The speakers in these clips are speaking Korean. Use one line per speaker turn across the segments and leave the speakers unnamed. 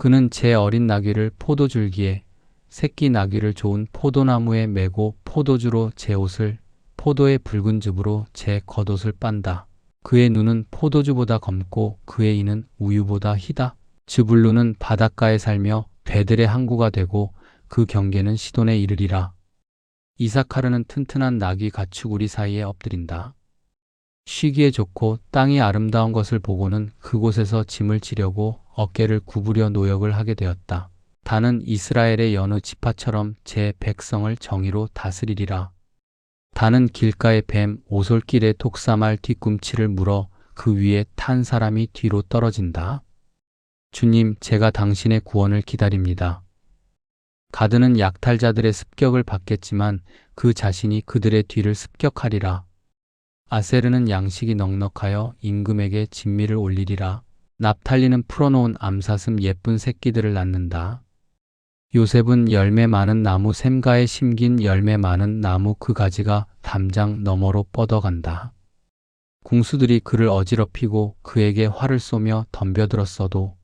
그는 제 어린 나귀를 포도줄기에 새끼 나귀를 좋은 포도나무에 메고 포도주로 제 옷을 포도의 붉은 즙으로 제 겉옷을 빤다. 그의 눈은 포도주보다 검고 그의 이는 우유보다 희다. 즈불루는 바닷가에 살며 배들의 항구가 되고 그 경계는 시돈에 이르리라. 이사카르는 튼튼한 나귀 가축 우리 사이에 엎드린다. 쉬기에 좋고 땅이 아름다운 것을 보고는 그곳에서 짐을 지려고 어깨를 구부려 노역을 하게 되었다. 다는 이스라엘의 여느 지파처럼 제 백성을 정의로 다스리리라. 다는 길가의 뱀 오솔길의 독사말 뒤꿈치를 물어 그 위에 탄 사람이 뒤로 떨어진다. 주님, 제가 당신의 구원을 기다립니다. 가드는 약탈자들의 습격을 받겠지만 그 자신이 그들의 뒤를 습격하리라. 아세르는 양식이 넉넉하여 임금에게 진미를 올리리라. 납탈리는 풀어놓은 암사슴 예쁜 새끼들을 낳는다. 요셉은 열매 많은 나무 샘가에 심긴 열매 많은 나무 그 가지가 담장 너머로 뻗어간다. 궁수들이 그를 어지럽히고 그에게 활을 쏘며 덤벼들었어도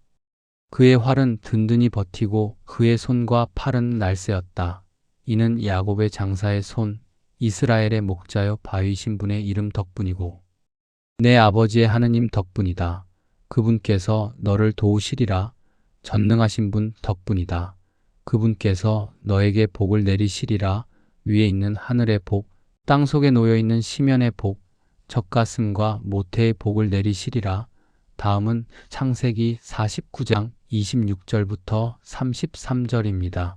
그의 활은 든든히 버티고 그의 손과 팔은 날쌔었다. 이는 야곱의 장사의 손, 이스라엘의 목자여 바위 신 분의 이름 덕분이고 내 아버지의 하느님 덕분이다. 그분께서 너를 도우시리라. 전능하신 분 덕분이다. 그분께서 너에게 복을 내리시리라. 위에 있는 하늘의 복, 땅 속에 놓여 있는 시면의 복, 젖가슴과 모태의 복을 내리시리라. 다음은 창세기 49장 26절부터 33절입니다.